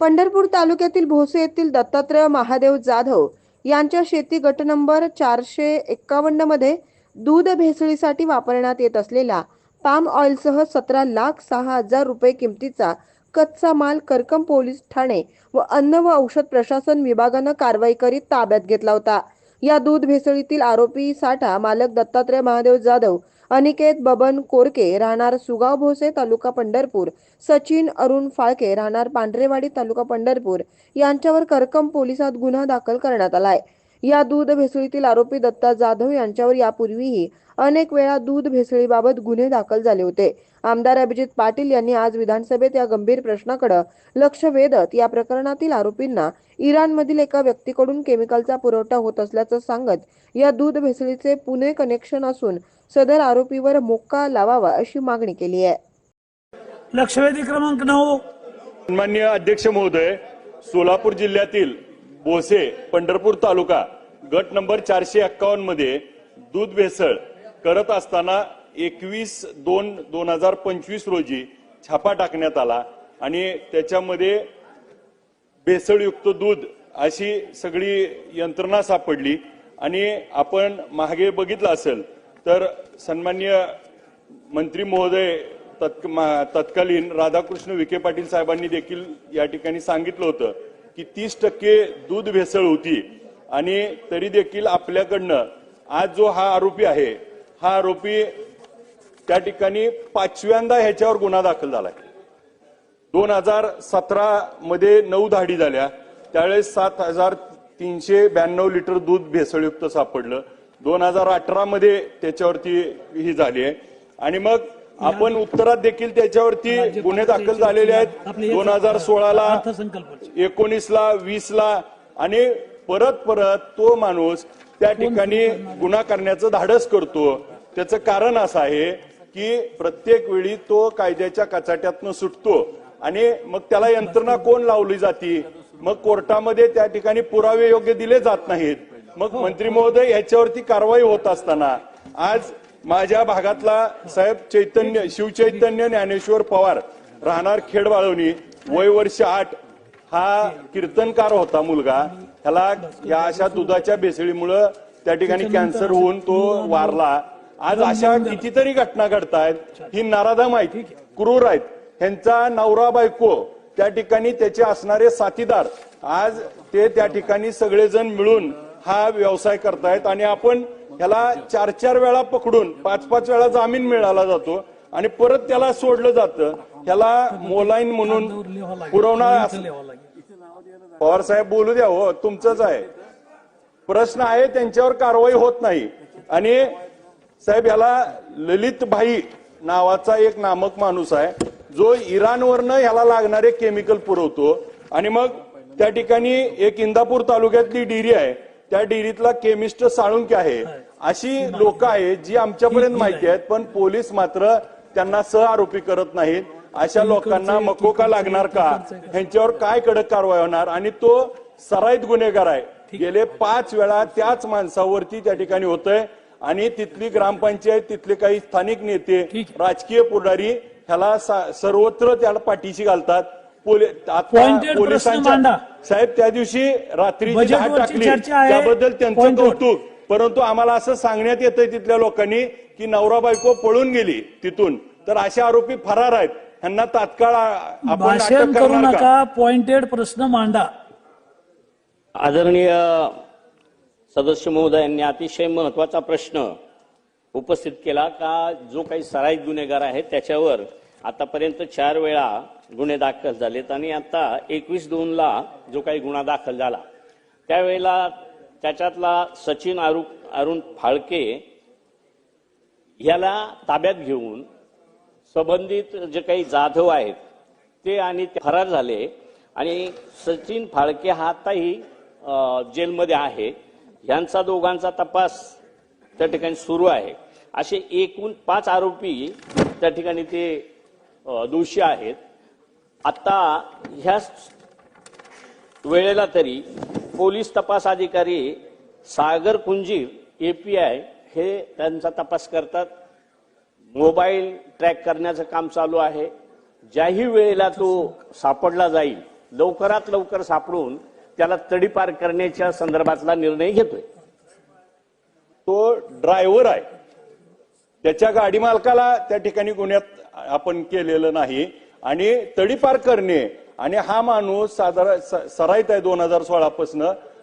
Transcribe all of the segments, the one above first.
पंढरपूर तालुक्यातील भोसे येथील दत्तात्रय महादेव जाधव यांच्या शेती गट नंबर चारशे एक्कावन्नमध्ये दूध भेसळीसाठी वापरण्यात येत असलेल्या पाम ऑइलसह सतरा लाख सहा हजार रुपये किमतीचा कच्चा माल करकम पोलीस ठाणे व अन्न व औषध प्रशासन विभागानं कारवाई करीत ताब्यात घेतला होता. या दूध भेसळीतील आरोपी साठा मालक दत्तात्रय महादेव जाधव अनिकेत बबन कोरके राहणार सुगाव भोसे तालुका पंढरपूर. सचिन अरुण फाळके राहणार पांढरेवाडी तालुका पंढरपूर. यांच्यावर करकम पोलिसात गुन्हा दाखल करण्यात आलाय. या दूध भेसळीतील आरोपी दत्ता जाधव यांच्यावर यापूर्वीही अनेक वेळा दूध भेसळीबाबत गुन्हे दाखल झाले होते. आमदार अभिजित पाटील यांनी आज विधानसभेत या गंभीर प्रश्नाकडे लक्ष वेधत या प्रकरणातील आरोपींना इराणमधील एका व्यक्तीकडून केमिकलचा पुरवठा होत असल्याचं सांगत या दूध भेसळीचे पुणे कनेक्शन असून सदर आरोपीवर मोक्का लावावा अशी मागणी केली आहे. लक्षवेधी क्रमांक नऊ. सन्मान्य अध्यक्ष महोदय सोलापूर जिल्ह्यातील बोसे पंढरपूर तालुका गट नंबर चारशे एक्कावन्नमध्ये दूध भेसळ करत असताना एकवीस दोन दोन हजार पंचवीस रोजी छापा टाकण्यात आला आणि त्याच्यामध्ये भेसळयुक्त दूध अशी सगळी यंत्रणा सापडली. आणि आपण मागे बघितलं असेल तर सन्मान्य मंत्री महोदय तत्क मा- तत्कालीन राधाकृष्ण विखे पाटील साहेबांनी देखील या ठिकाणी सांगितलं होतं की तीस टक्के दूध भेसळ होती. आणि तरी देखील आपल्याकडनं आज जो हा आरोपी आहे हा आरोपी त्या ठिकाणी पाचव्यांदा ह्याच्यावर गुन्हा दाखल झालाय. दोन हजार सतरा मध्ये नऊ धाडी झाल्या. त्यावेळेस सात हजार तीनशे ब्याण्णव लिटर दूध भेसळयुक्त सापडलं. दोन हजार अठरा मध्ये त्याच्यावरती ही झाली आहे. आणि मग आपण उत्तरात देखील त्याच्यावरती गुन्हे दाखल झालेले आहेत. दोन हजार सोळाला एकोणीसला वीसला आणि परत परत तो माणूस त्या ठिकाणी गुन्हा करण्याचं धाडस करतो. त्याचं कारण असं आहे की प्रत्येक वेळी तो कायद्याच्या कचाट्यातनं सुटतो. आणि मग त्याला यंत्रणा कोण लावली जाती? मग कोर्टामध्ये त्या ठिकाणी पुरावे योग्य दिले जात नाहीत. मग मंत्री महोदय याच्यावरती कारवाई होत असताना आज माझ्या भागातला साहेब चैतन्य शिवचैतन्य ज्ञानेश्वर पवार राहणार खेडबाळवणी वय वर्ष आठ हा कीर्तनकार होता मुलगा. ह्याला या अशा दुधाच्या भेसळीमुळं त्या ठिकाणी कॅन्सर होऊन तो वारला. आज अशा कितीतरी घटना घडतायत. ही नाराधम आहेत क्रूर आहेत. ह्यांचा नवरा बायको त्या ठिकाणी त्याचे असणारे साथीदार आज ते त्या ठिकाणी सगळेजण मिळून हा व्यवसाय करतायत आणि आपण ह्याला चार चार वेळा पकडून पाच पाच वेळा जामीन मिळाला जातो आणि परत त्याला सोडलं जातं. ह्याला मोलाईन म्हणून पुरवणा पवार साहेब बोलू द्या हो तुमचंच आहे. प्रश्न आहे त्यांच्यावर कारवाई होत नाही. आणि साहेब याला ललित भाई नावाचा एक नामक माणूस आहे जो इराणवरनं ह्याला लागणारे केमिकल पुरवतो. आणि मग त्या ठिकाणी एक इंदापूर तालुक्यातली डेअरी आहे त्या डेअरीतला केमिस्ट साळुंके आहे. अशी लोक आहेत जी आमच्यापर्यंत माहिती आहेत पण पोलीस मात्र त्यांना सह आरोपी करत नाहीत. अशा लोकांना मकोका लागणार का? ह्यांच्यावर काय कडक कारवाई होणार? आणि तो सराईत गुन्हेगार आहे. गेले पाच वेळा त्याच माणसावरती त्या ठिकाणी होतंय. आणि तिथली ग्रामपंचायत तिथले काही स्थानिक नेते राजकीय पुढारी ह्याला सर्वत्र त्याला पाठीशी घालतात. पोलिसांच्या मांडा. साहेब त्या दिवशी रात्री टाकली. त्याबद्दल त्यांचं. कौतुक. परंतु आम्हाला असं सांगण्यात येतंय तिथल्या लोकांनी की नवरा बायको पळून गेली तिथून. तर असे आरोपी फरार आहेत. ह्यांना तात्काळ भाषण अटक करू नका. पॉइंटेड प्रश्न मांडा. आदरणीय सदस्य महोदयांनी अतिशय महत्त्वाचा प्रश्न उपस्थित केला का जो काही सराईत गुन्हेगार आहेत त्याच्यावर आतापर्यंत चार वेळा गुन्हे दाखल झालेत आणि आता एकवीस दोनला जो काही गुन्हा दाखल झाला. त्यावेळेला त्याच्यातला सचिन अरु अरुण फाळके याला ताब्यात घेऊन संबंधित जे काही जाधव आहेत ते आणि ते फरार झाले आणि सचिन फाळके हा आताही जेलमध्ये आहे. यांचा दोघांचा तपास त्या ठिकाणी सुरू आहे. असे एकूण पाच आरोपी त्या ठिकाणी ते दोषी आहेत. आता ह्या वेळेला तरी पोलीस तपास अधिकारी सागर कुंजीर ए पी आय हे त्यांचा तपास करतात. मोबाईल ट्रॅक करण्याचं काम चालू आहे. ज्याही वेळेला तो सापडला जाईल लवकरात लवकर सापडून त्याला तडीपार करण्याच्या संदर्भातला निर्णय घेतोय. तो ड्रायव्हर आहे. त्याच्या गाडी मालकाला त्या ठिकाणी गुन्ह्यात आपण केलेलं नाही. आणि तडीपार करणे आणि हा माणूस साधारण स- सराईत आहे दोन हजार सोळा पासन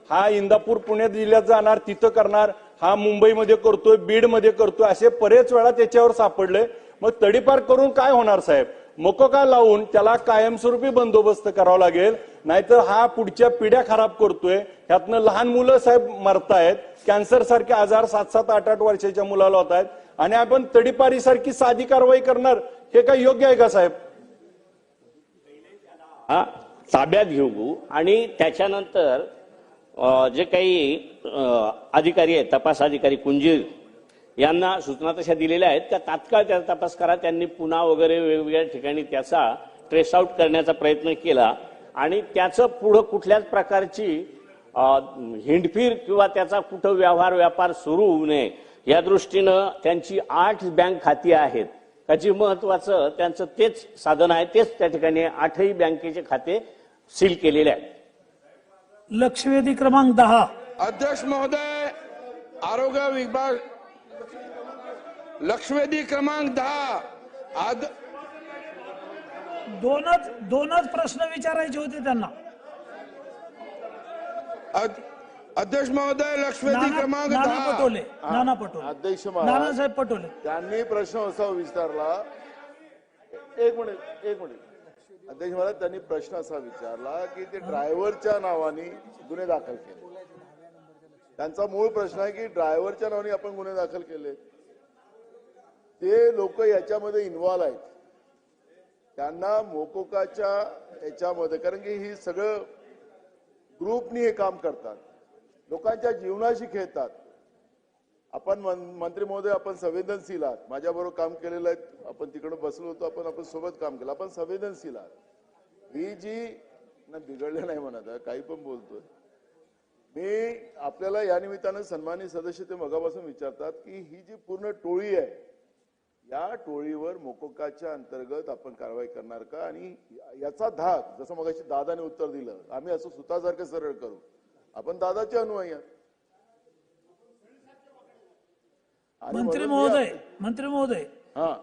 हा इंदापूर पुणे जिल्ह्यात जाणार तिथं करणार हा मुंबईमध्ये करतोय बीडमध्ये करतोय असे बरेच वेळा त्याच्यावर सापडले मग तडीपार करून काय होणार साहेब? मोकोका लावून त्याला कायमस्वरूपी बंदोबस्त करावा लागेल? नाहीतर हा पुढच्या पिढ्या खराब करतोय. ह्यातनं लहान मुलं साहेब मरतायत. कॅन्सर सारखे आजार सात सात आठ आठ वर्षाच्या मुलाला होत आहेत आणि आपण तडीपारी सारखी साधी कारवाई करणार हे काय योग्य आहे का साहेब? हा ताब्यात घेऊ. आणि त्याच्यानंतर जे काही अधिकारी आहेत तपास अधिकारी कुंजीर यांना सूचना तशा दिलेल्या आहेत त्या तात्काळ त्याचा तपास करा त्यांनी पुन्हा वगैरे वेगवेगळ्या ठिकाणी त्याचा ट्रेस आउट करण्याचा प्रयत्न केला. आणि त्याचं पुढं कुठल्याच प्रकारची हिंडफीर किंवा त्याचा कुठं व्यवहार व्यापार सुरू होऊ नये या दृष्टीनं त्यांची आठ बँक खाती आहेत. त्याची महत्वाचं त्यांचं तेच साधन आहे तेच त्या ठिकाणी आठही बँकेचे खाते सील केलेले आहेत. लक्षवेधी क्रमांक दहा. अध्यक्ष महोदय आरोग्य विभाग लक्षवेधी क्रमांक दहा. आद दोनच दोनच प्रश्न विचारायचे होते त्यांना. अध- अध्यक्ष महोदय लक्षवेधी नाना क्रमांक नाना दहा. पटोले नाना पटोले. अध्यक्ष महाराज नानासाहेब पटोले. त्यांनी प्रश्न असा विचारला. एक मिनिट एक मिनिट. अध्यक्ष महाराज त्यांनी प्रश्न असा विचारला की ते ड्रायव्हरच्या नावाने गुन्हे दाखल केले. त्यांचा मूळ प्रश्न आहे की ड्रायव्हरच्या नावाने आपण गुन्हे दाखल केले. ते लोक याच्यामध्ये इन्व्हॉल्व आहेत. त्यांना मोकोकाच्या याच्यामध्ये कारण की ही सगळं ग्रुपनी हे काम करतात. लोकांच्या जीवनाशी खेळतात. आपण मंत्री महोदय आपण संवेदनशील आहात. माझ्याबरोबर काम केलेलं आहे आपण तिकडे बसलो होतो आपण आपण सोबत काम केलं. आपण संवेदनशील आहात. ही जी ना बिघडलं नाही म्हणत काही पण बोलतोय. मी आपल्याला या निमित्तानं सन्मानित सदस्य ते मगापासून विचारतात की ही जी पूर्ण टोळी आहे या टोळीवर मोकोकाच्या अंतर्गत आपण कारवाई करणार का? आणि याचा धाक जसं मगाशी दादाने उत्तर दिलं आम्ही असं सुतासारखं सरळ करू. आपण दादाचे अनुयायी मंत्री महोदय मंत्री महोदय हा.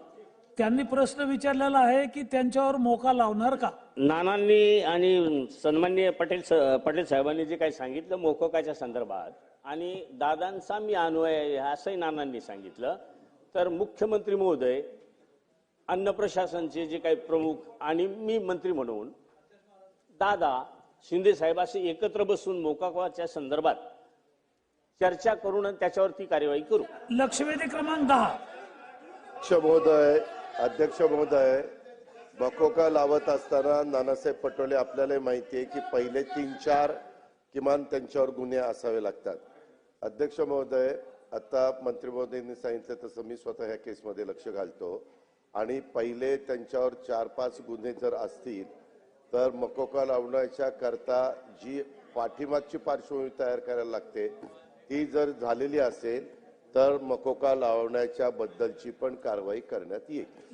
त्यांनी प्रश्न विचारलेला आहे की त्यांच्यावर मोका लावणार का? नानांनी आणि सन्माननीय पटेल स- पटेल साहेबांनी जे काही सांगितलं मोकोकाच्या संदर्भात आणि दादांचा मी अनुयायी आहे असंही नानांनी सांगितलं. तर मुख्यमंत्री महोदय अन्न प्रशासनचे जे काही प्रमुख आणि मी मंत्री म्हणून दादा शिंदे साहेब असे एकत्र बसून मोकाकाच्या संदर्भात चर्चा करून आणि त्याच्यावरती कार्यवाही करू. लक्षवेधी क्रमांक दहा. अध्यक्ष महोदय अध्यक्ष महोदय बकोका लावत असताना नानासाहेब पटोले आपल्याला माहिती आहे की पहिले तीन चार किमान त्यांच्यावर गुन्हे असावे लागतात. अध्यक्ष महोदय आता मंत्री महोदयांनी सांगितलं तसं मी स्वतः ह्या केसमध्ये लक्ष घालतो. आणि पहिले त्यांच्यावर चार पाच गुन्हे जर असतील तर मकोका लावण्याच्या करता जी पाठीमागची पार्श्वभूमी तयार करायला लागते ती जर झालेली असेल तर मकोका लावण्याच्या बद्दलची पण कारवाई करण्यात येईल.